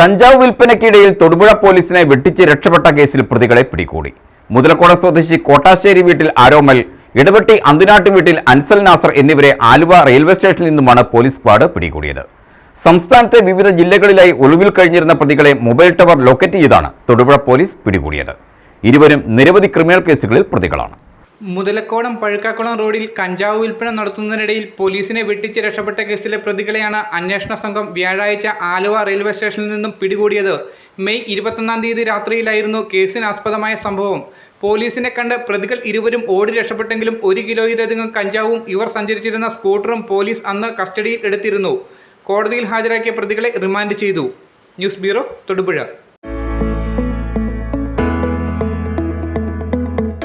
കഞ്ചാവ് വിൽപ്പനയ്ക്കിടയിൽ തൊടുപുഴ പോലീസിനെ വെട്ടിച്ച് രക്ഷപ്പെട്ട കേസിൽ പ്രതികളെ പിടികൂടി. മുതലക്കോട സ്വദേശി കോട്ടാശ്ശേരി വീട്ടിൽ ആരോമൽ ഇടവെട്ടി അന്തിനാട്ട് വീട്ടിൽ അൻസൽ നാസർ എന്നിവരെ ആലുവ റെയിൽവേ സ്റ്റേഷനിൽ നിന്നുമാണ് പോലീസ് സ്ക്വാഡ് പിടികൂടിയത്. സംസ്ഥാനത്തെ വിവിധ ജില്ലകളിലായി ഒളിവിൽ കഴിഞ്ഞിരുന്ന പ്രതികളെ മൊബൈൽ ടവർ ലൊക്കേറ്റ് ചെയ്താണ് തൊടുപുഴ പോലീസ് പിടികൂടിയത്. ഇരുവരും നിരവധി ക്രിമിനൽ കേസുകളിൽ പ്രതികളാണ്. മുതലക്കോടം പഴുക്കാക്കുളം റോഡിൽ കഞ്ചാവ് വിൽപ്പന നടത്തുന്നതിനിടയിൽ പോലീസിനെ വെട്ടിച്ച് രക്ഷപ്പെട്ട കേസിലെ പ്രതികളെയാണ് അന്വേഷണ സംഘം വ്യാഴാഴ്ച ആലുവ റെയിൽവേ സ്റ്റേഷനിൽ നിന്നും പിടികൂടിയത്. മെയ് ഇരുപത്തൊന്നാം തീയതി രാത്രിയിലായിരുന്നു കേസിനാസ്പദമായ സംഭവം. പോലീസിനെ കണ്ട് പ്രതികൾ ഇരുവരും ഓടി രക്ഷപ്പെട്ടെങ്കിലും ഒരു കിലോയിലധികം കഞ്ചാവും ഇവർ സഞ്ചരിച്ചിരുന്ന സ്കൂട്ടറും പോലീസ് അന്ന് കസ്റ്റഡിയിൽ എടുത്തിരുന്നു. കോടതിയിൽ ഹാജരാക്കിയ പ്രതികളെ റിമാൻഡ് ചെയ്തു. News bureau Thodupuzha.